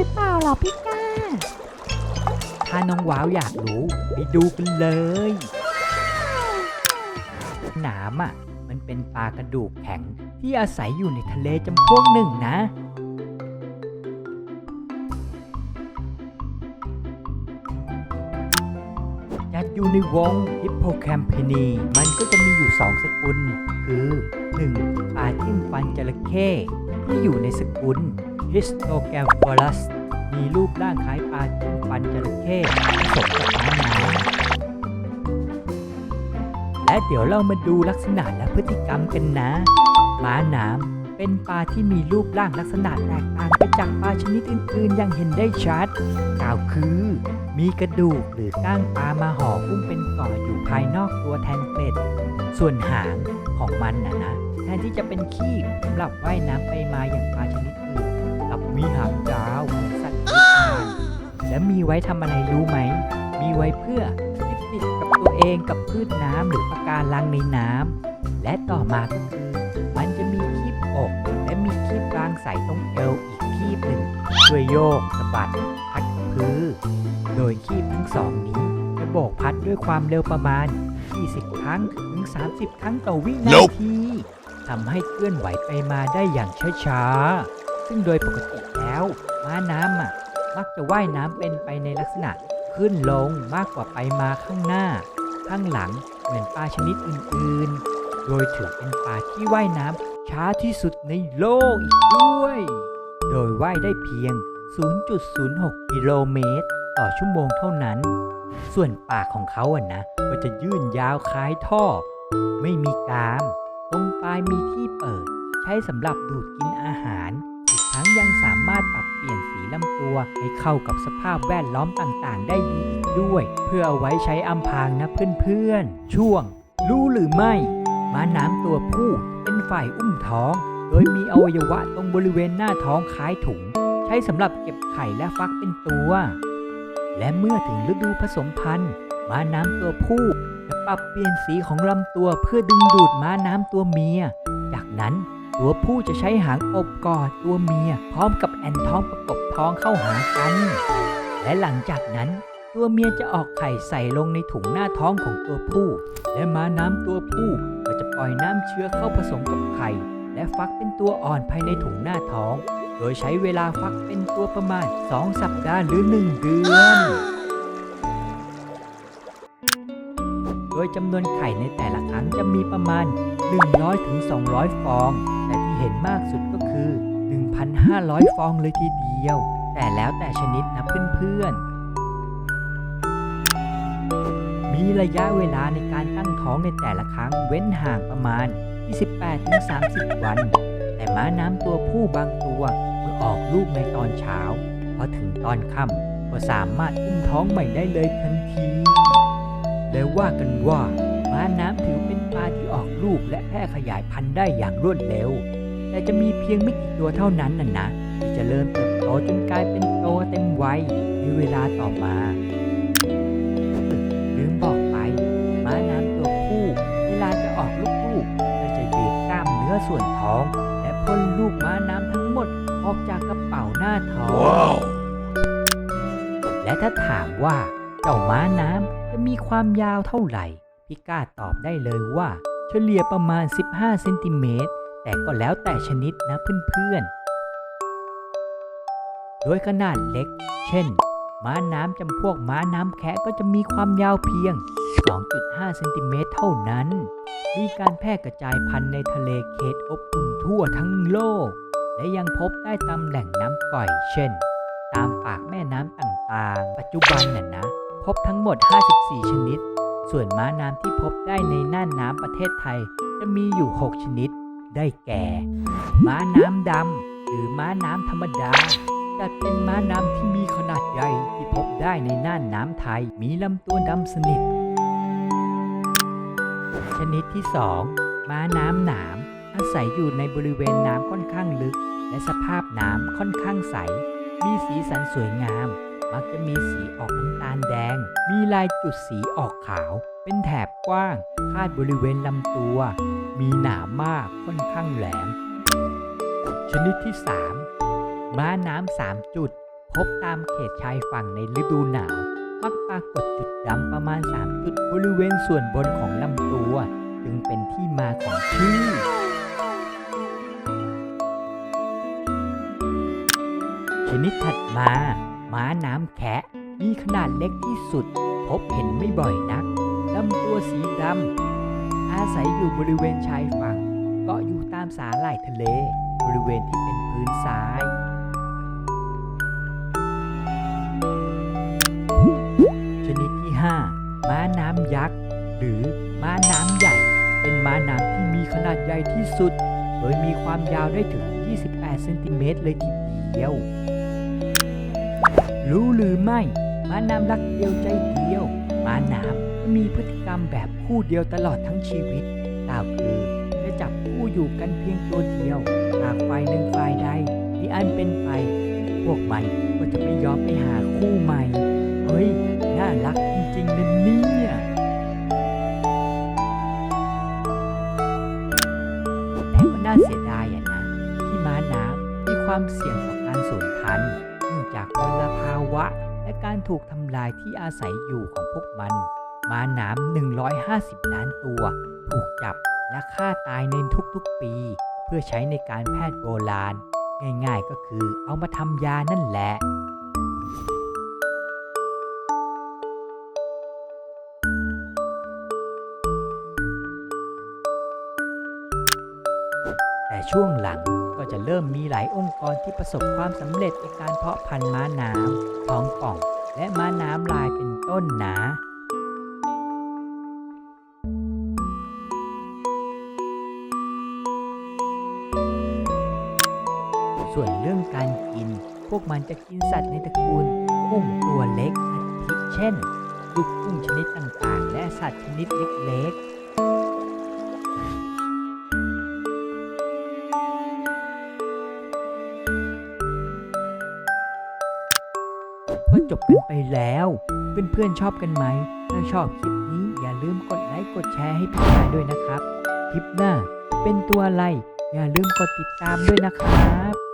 หรือเปล่าหรอพี่ก้า ถ้าน้องว้าวอยากรู้ไปดูกันเลย หนามอะ มันเป็นปลากระดูกแข็งที่อาศัยอยู่ในทะเลจำพวกหนึ่งนะ จัดอยู่ในวงฮิปโปแคมเพนี มันก็จะมีอยู่สองสกุล คือ 1. ปลาจิ้มฟันจระเข้ที่อยู่ในสกุล ฮิสโตแกมฟอรัส มีรูปร่างคล้ายปลาจิ้มฟันจระเข้ผสมกับม้าน้ำและเดี๋ยวเรามาดูลักษณะและพฤติกรรมกันนะม้าน้ำเป็นปลาที่มีรูปร่างลักษณะแตกต่างไปจากปลาชนิดอื่นๆ อย่างเห็นได้ชัด กล่าวคือ มีกระดูกหรือก้างปลามาห่อหุ้มเป็นก่ออยู่ภายนอกตัวแทนเกล็ด ส่วนหางของมันนะนะแทนที่จะเป็นขี้สำหรับว่ายน้ำไปมาอย่างปลาชนิด และมีไว้ทำอะไรรู้ไหม มีไว้เพื่อยึดติดกับตัวเองกับพืชน้ำหรือปะการังในน้ำและต่อมาก็คือมันจะมีคีบอกและมีคีบกลางใสตรงเอวอีกคีบหนึ่งช่วยโยกสะบัดพัดกระพือโดยคีบทั้งสองนี้จะโบกพัดด้วยความเร็วประมาณ 20 ครั้งถึง 30 ครั้งต่อวินาทีทำให้เคลื่อนไหวไปมาได้อย่างช้าๆซึ่งโดยปกติแล้วม้าน้ำอะ มักจะว่ายน้ำเป็นไปในลักษณะขึ้นลงมากกว่าไปมาข้างหน้า ข้างหลังเหมือนปลาชนิดอื่นๆ โดยถือเป็นปลาที่ว่ายน้ำช้าที่สุดในโลกอีกด้วย โดยว่ายได้เพียง 0.06 กิโลเมตร ต่อชั่วโมงเท่านั้น ส่วนปากของเขาอะนะ ก็จะยื่นยาวคล้ายท่อ ไม่มีกราม ตรงปลายมีที่เปิด ใช้สำหรับดูดกินอาหาร อีกทั้งยังสามารถปรับ ตัวให้เข้ากับสภาพแวดล้อมต่างๆ ได้ดีอีกด้วย เพื่อเอาไว้ใช้อำพรางนะเพื่อนๆ ช่วง รู้หรือไม่ ม้าน้ำตัวผู้เป็นฝ่ายอุ้มท้อง โดยมีอวัยวะตรงบริเวณหน้าท้องคล้ายถุง ใช้สำหรับเก็บไข่และฟักเป็นตัว และเมื่อถึงฤดูผสมพันธุ์ม้าน้ำตัวผู้จะปรับเปลี่ยนสีของลำตัวเพื่อดึงดูดม้าน้ำตัวเมีย จากนั้น ตัวผู้จะใช้หางอบกอดตัวเมีย พร้อมกับแอนท้องประกบท้องเข้าหากัน และหลังจากนั้น ตัวเมียจะออกไข่ใส่ลงในถุงหน้าท้องของตัวผู้ และม้าน้ำตัวผู้ก็จะปล่อยน้ำเชื้อเข้าผสมกับไข่ และฟักเป็นตัวอ่อนภายในถุงหน้าท้อง โดยใช้เวลาฟักเป็นตัวประมาณ 2 สัปดาห์หรือ 1 เดือนโดยจำนวนไข่ในแต่ละครั้งจะมีประมาณ 100ถึง200 ฟอง แต่ที่เห็นมากสุดก็คือ 1,500 ฟองเลยทีเดียว แต่แล้วแต่ชนิดนะเพื่อนๆ มีระยะเวลาในการตั้งท้องในแต่ละครั้งเว้นห่างประมาณ 28-30 วัน แต่ม้าน้ำตัวผู้บางตัวเมื่อออกลูกในตอนเช้าพอถึงตอนค่ำก็สามารถอุ้มท้องใหม่ได้เลยทันที และว่ากันว่าม้าน้ำถือเลาที่ออกลูกและแพร่ขยายพันธุ์ได้อย่างรวดเร็ว แต่จะมีเพียงไม่กี่ตัวเท่านั้นน่ะนะ ที่จะเริ่มเติบโตจนกลายเป็นโตเต็มวัยในเวลาต่อมาลืมบอกไป ม้าน้ำตัวผู้เวลาจะออกลูกๆก็จะบีบกล้ามเนื้อส่วนท้อง และพ่นลูกม้าน้ำทั้งหมดออกจากกระเป๋าหน้าท้องและถ้าถามว่าเจ้าม้าน้ำจะมีความยาวเท่าไหร่ พี่ก้าตอบได้เลยว่า เฉลี่ยประมาณ 15 เซนติเมตร แต่ก็แล้วแต่ชนิดนะเพื่อนๆ โดยขนาดเล็ก เช่น ม้าน้ำจำพวกม้าน้ำแคะก็จะมีความยาวเพียง 2.5 เซนติเมตรเท่านั้น มีการแพร่กระจายพันธุ์ในทะเลเขตอบอุ่นทั่วทั้งโลก และยังพบได้ตามแหล่งน้ำก่อย เช่น ตามปากแม่น้ำต่างๆ ปัจจุบันน่ะนะ พบทั้งหมด 54 ชนิด ส่วนม้าน้ำที่พบได้ในน่านน้ำประเทศไทย จะมีอยู่ 6 ชนิด ได้แก่ ม้าน้ำดำหรือม้าน้ำธรรมดาจัดเป็นม้าน้ำที่มีขนาดใหญ่ที่พบได้ในน่านน้ำไทย มีลำตัวดำสนิท ชนิดที่ 2 ม้าน้ำหนามอาศัยอยู่ในบริเวณน้ำค่อนข้างลึก และสภาพน้ำค่อนข้างใส มีสีสันสวยงาม มักจะมีสีออกน้ำตาลแดง มีลายจุดสีออกขาว เป็นแถบกว้าง คาดบริเวณลำตัว มีหนามมากค่อนข้างแหลม ชนิดที่ 3 ม้าน้ำสามจุด พบตามเขตชายฝั่งในฤดูหนาว มักปรากฏจุดดำประมาณ 3 จุดบริเวณส่วนบนของลำตัว จึงเป็นที่มาของชื่อชนิดถัดมา ม้าน้ำแคะมีขนาดเล็กที่สุด พบเห็นไม่บ่อยนักลำตัวสีดำอาศัยอยู่บริเวณชายฝั่ง เกาะอยู่ตามสาหร่ายทะเล บริเวณที่เป็นพื้นทรายชนิดที่ 5 ม้าน้ำยักษ์ หรือม้าน้ำใหญ่ เป็นม้าน้ำที่มีขนาดใหญ่ที่สุด โดยมีความยาวได้ถึง 28 เซนติเมตรเลยทีเดียว รู้หรือไม่ม้าน้ำรักเดียวใจเดียวม้าน้ำมีพฤติกรรมแบบคู่เดียวตลอดทั้งชีวิตกล่าวคือจะจับคู่อยู่กันเพียงตัวเดียว หากฝ่ายหนึ่งฝ่ายใดมีอันเป็นไป พวกมันก็จะไม่ยอมไปหาคู่ใหม่ เฮ้ย น่ารักจริงๆนะเนี่ยแต่ก็น่าเสียดายอะนะ ที่ม้าน้ำมีความเสี่ยงต่อการสูญพันธุ์เนื่องจากมลภา วะ และการถูกทำลายที่อาศัยอยู่ของพวกมันม้าน้ำ150 ล้านตัว ถูกจับและฆ่าตายในทุกๆปี เพื่อใช้ในการแพทย์โบราณ ง่ายๆก็คือเอามาทำยานั่นแหละแต่ช่วงหลังก็จะเริ่มมีหลายองค์กรที่ประสบความสำเร็จในการเพาะพันธุ์ม้าน้ำ และม้าน้ำลายเป็นต้นนะส่วนเรื่องการกิน พวกมันจะกินสัตว์ในตระกูลกุ้งตัวเล็กอาทิเช่นลูกกุ้งชนิดต่างๆ และสัตว์ชนิดเล็กๆ ก็จบกันไปแล้ว เพื่อนๆชอบกันไหม ถ้าชอบคลิปนี้อย่าลืมกดไลค์กดแชร์ให้พี่ชายด้วยนะครับ คลิปหน้าเป็นตัวอะไร อย่าลืมกดติดตามด้วยนะครับ